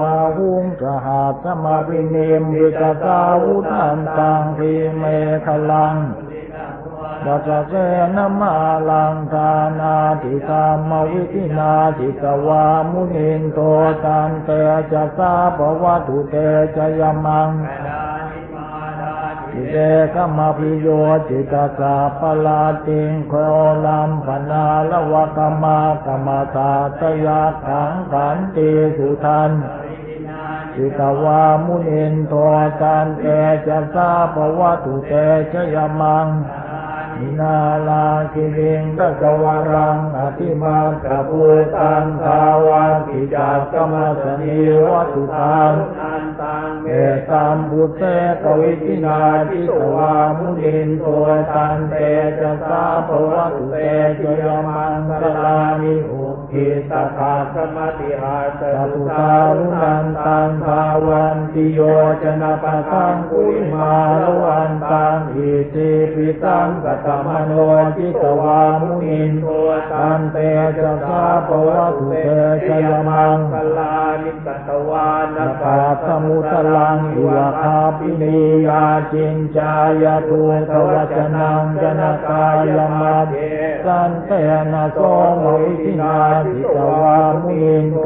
มาหุงกหัสมาวิเนมิกตาวุทันตังทีเมฆลังดัสเสนมาลังทานาติตามวิทินาจิตวามุนินโตตันเตจะสาปวัตุเตจยมัง จิเตกมาพิโยจิตตสาปลาติงโคลัมปนาลวะกมากรรมตาตยาขังขันติสุทันจิตวามุนินโทตันเตจะสาปวัตุเตชยมัง มินาลาคิริงตะกวารังอธิมาตะพุตังทาวากิจักกมสนิวัตุตังเมตามบุตเตตวิทินาทิตวามุนินโทตันเตจะสาภวตุเตจยมังกลานิอุ กิตถาคมติหาสตุตาลุนันตังภาวันติโยจนะปะทังกุยมาลวันตังอิติปิตังกตมโนจิตวามุนินโทตันเตจะสาภวตุเตจยมังกลานิกตวานนปาสมุตลังอิวะคาปินียาจินจายตุตวจนังจนกายมาเดสันเตนะโสมวิทินาสิตวามุนินโต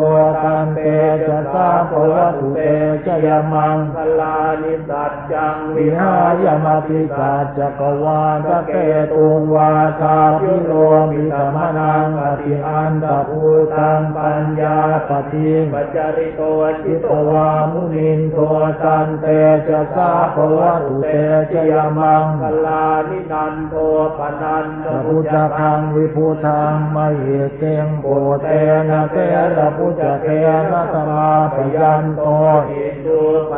ตันเตจะสาภวตุเต จยมังกลานิสัจจังวิหายมาปิสาจักวาตะเกตุงวาทาพิโลมิตมนังอติอันตะภูตังปัญญาปฏิปัจริโตจิจิตตวามุนินโทตันเตจะสาภวตุเตจยมังกลานินันโทปนันพระพุทธังวิพุทังมเหเกงโปเตนะเตระพุทธเทนะสมาปยันโต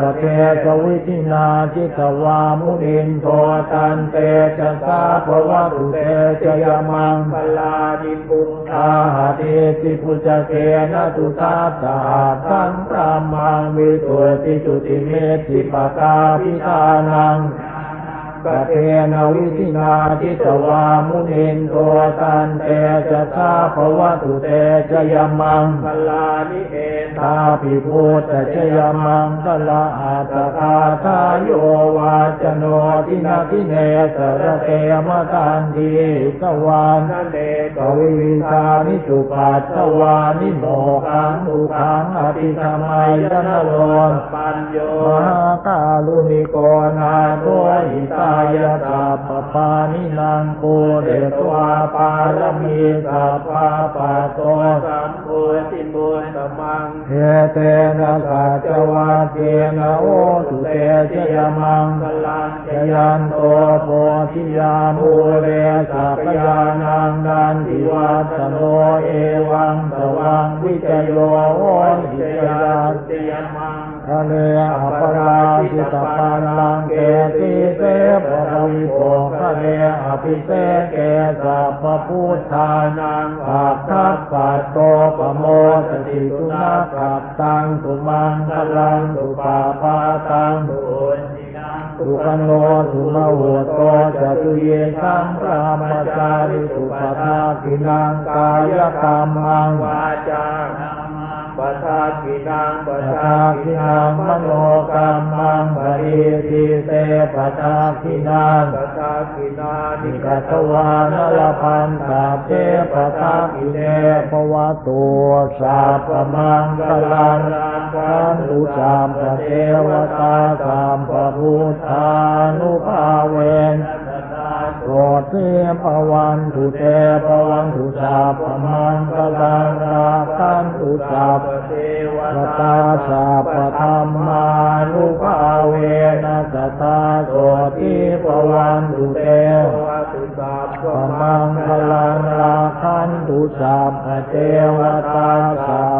สเทสวิทินาจิตวามุนินโทตันเตจะสาภวตุเตจยมังปลานิปุงอาหาเตติพุจเกนะตุตาสาทังพรามังวิตุติจุติเมติปกาพิทานัง กเทนวิธินาทิตวามุนินโทตันเตจะสาภวตุเตจยมังกลานิเอตาปิพุตตชยมังกลาอาตคาทายโยวาจโนทินาทิเนสระเตมตันทีสวานนเนกวิวิชานิสุปัสสวานิโมขังอุขังอภิธรรมัยนโลนปัญโยมหาการุณิโกนาโต นังปูเดตวาปารมีสัพพาปะโตสัมปูติบุญตมังเทเตนะสัจวาเตนะโอตุเตชยมังกลังชยันโตโพธิยามูเร อปราชิตปันลังเกติเตปะวิโภทะเลอภิเศษเกสัพพพุทธานังปัตถปัตโตปโมสติตุนาคัตตังตุมังคลังตุปาปาตังปุญญินังสุขโนสุมโหโตจตุเยสังพระมจาริสุปทากินังกายกรรมังวาจา ปัทากินังปัปทาทากิคินันังมโนกรรมังปริทิเตปทาคินังปัทากินานินิกกัตวานลพันตาเตปทาคิเนภวตุสัพมังคลังขันุสามปเทวตาสามปพุทธานุภาเวนโปรดเทพวันตุเตพวันตุสาพมังกลังราคัน ตุสัพเทวตาตาสาปธรรมานุภาเวนะสตาโสติปวันตุเตวาตุสาปมังคลังราคันตุสัพเทวตาสัพ